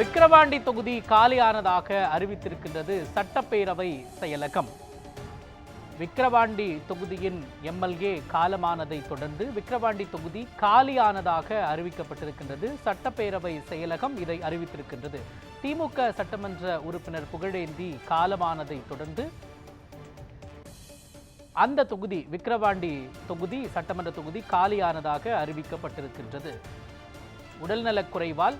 விக்கிரவாண்டி தொகுதி காலியானதாக அறிவித்திருக்கின்றது சட்டப்பேரவை செயலகம். விக்கிரவாண்டி தொகுதியின் எம்எல்ஏ காலமானதை தொடர்ந்து விக்கிரவாண்டி தொகுதி காலியானதாக அறிவிக்கப்பட்டிருக்கின்றது. சட்டப்பேரவை செயலகம் இதை அறிவித்திருக்கின்றது. திமுக சட்டமன்ற உறுப்பினர் புகழேந்தி காலமானதை தொடர்ந்து அந்த தொகுதி விக்கிரவாண்டி தொகுதி சட்டமன்ற தொகுதி காலியானதாக அறிவிக்கப்பட்டிருக்கின்றது. உடல்நலக் குறைவால்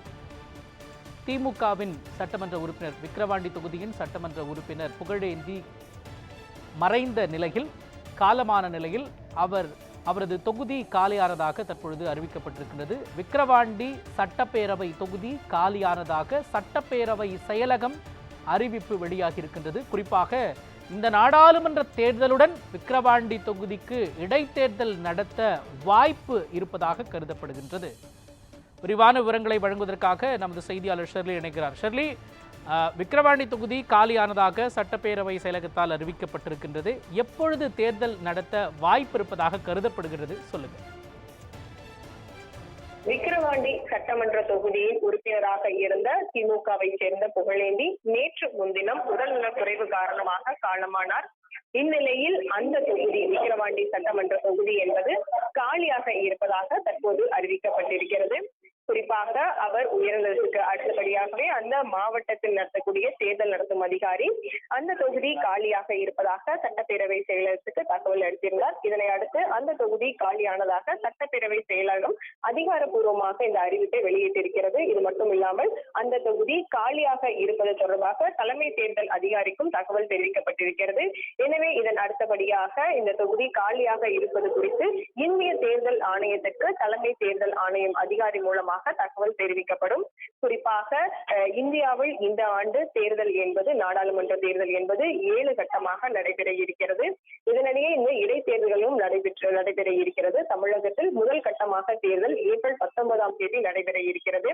திமுகவின் சட்டமன்ற உறுப்பினர் விக்கிரவாண்டி தொகுதியின் சட்டமன்ற உறுப்பினர் புகழேந்தி மறைந்த நிலையில் காலமான நிலையில் அவர் அவரது தொகுதி காலியானதாக தற்பொழுது அறிவிக்கப்பட்டிருக்கிறது விக்கிரவாண்டி சட்டப்பேரவை தொகுதி காலியானதாக சட்டப்பேரவை செயலகம் அறிவிப்பு வெளியாகி இருக்கின்றது குறிப்பாக இந்த நாடாளுமன்ற தேர்தலுடன் விக்கிரவாண்டி தொகுதிக்கு இடைத்தேர்தல் நடத்த வாய்ப்பு இருப்பதாக கருதப்படுகின்றது. விரிவான விவரங்களை வழங்குவதற்காக நமது செய்தியாளர் ஷெர்லி இணைக்கிறார் ஷெர்லி விக்கிரவாண்டி தொகுதி காலியானதாக சட்டப்பேரவை செயலகத்தால் அறிவிக்கப்பட்டிருக்கின்றது. எப்பொழுது தேர்தல் நடத்த வாய்ப்பு இருப்பதாக கருதப்படுகிறது? சொல்லுங்க. விக்கிரவாண்டி சட்டமன்ற தொகுதியின் உறுப்பினராக இருந்த திமுகவை சேர்ந்த புகழேந்தி நேற்று முன்தினம் உடல்நலக் குறைவு காரணமாக காலமானார். இந்நிலையில் அந்த தொகுதி விக்கிரவாண்டி சட்டமன்ற தொகுதி என்பது காலியாக இருப்பதாக தற்போது அறிவிக்கப்பட்டிருக்கிறது. குறிப்பாக அவர் உயர்ந்ததற்கு அடுத்தபடியாகவே அந்த மாவட்டத்தில் நடத்தக்கூடிய தேர்தல் நடத்தும் அதிகாரி அந்த தொகுதி காலியாக இருப்பதாக சட்டப்பேரவை செயலகத்துக்கு தகவல் அளித்திருந்தார். இதனை அடுத்து அந்த தொகுதி காலியானதாக சட்டப்பேரவை செயலகம் அதிகாரப்பூர்வமாக இந்த அறிவிப்பை வெளியிட்டிருக்கிறது. இது மட்டும் இல்லாமல் அந்த தொகுதி காலியாக இருப்பது தொடர்பாக தலைமை தேர்தல் அதிகாரிக்கும் தகவல் தெரிவிக்கப்பட்டிருக்கிறது. எனவே இதன் அடுத்தபடியாக இந்த தொகுதி காலியாக இருப்பது குறித்து இந்திய தேர்தல் ஆணையத்திற்கு தலைமை தேர்தல் ஆணையம் அதிகாரி மூலமாக தகவல் தெரிவிக்கப்படும். குறிப்பாக இந்தியாவில் இந்த ஆண்டு தேர்தல் என்பது நாடாளுமன்ற தேர்தல் என்பது ஏழு கட்டமாக நடைபெற இருக்கிறது. இதனிடையே இந்த இடைத்தேர்தல்களும் நடைபெற்று நடைபெற இருக்கிறது. தமிழகத்தில் முதல் கட்டமாக தேர்தல் ஏப்ரல் பத்தொன்பதாம் தேதி நடைபெற இருக்கிறது.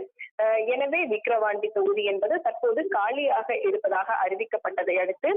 எனவே விக்கிரவாண்டி தொகுதி என்பது தற்போது காலியாக இருப்பதாக அறிவிக்கப்பட்டதை அடுத்து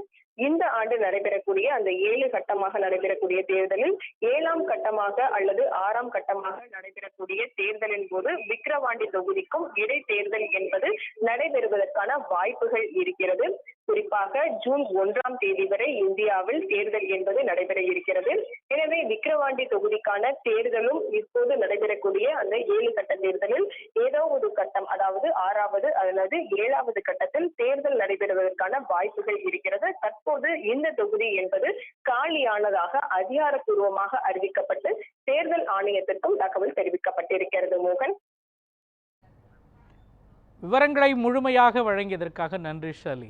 இந்த ஆண்டு நடைபெறக்கூடிய அந்த ஏழு கட்டமாக நடைபெறக்கூடிய தேர்தலில் ஏழாம் கட்டமாக அல்லது ஆறாம் கட்டமாக நடைபெறக்கூடிய தேர்தலின் போது விக்கிரவாண்டி தொகுதிக்கும் இடைத்தேர்தல் என்பது நடைபெறுவதற்கான வாய்ப்புகள் இருக்கிறது. குறிப்பாக ஜூன் ஒன்றாம் தேதி வரை இந்தியாவில் தேர்தல் என்பது நடைபெற இருக்கிறது. எனவே விக்கிரவாண்டி தொகுதிக்கான தேர்தலும் இப்போது நடைபெறக்கூடிய அந்த ஏழு கட்ட தேர்தலில் ஏதோ ஒரு கட்டம் அதாவது ஆறாவது அல்லது ஏழாவது கட்டத்தில் தேர்தல் நடைபெறுவதற்கான வாய்ப்புகள் இருக்கிறது. தற்போது இந்த தொகுதி என்பது காலியானதாக அதிகாரப்பூர்வமாக அறிவிக்கப்பட்டு தேர்தல் ஆணையத்திற்கும் தகவல் தெரிவிக்கப்பட்டிருக்கிறது மோகன். விவரங்களை முழுமையாக வழங்கியதற்காக நன்றி ஷலி.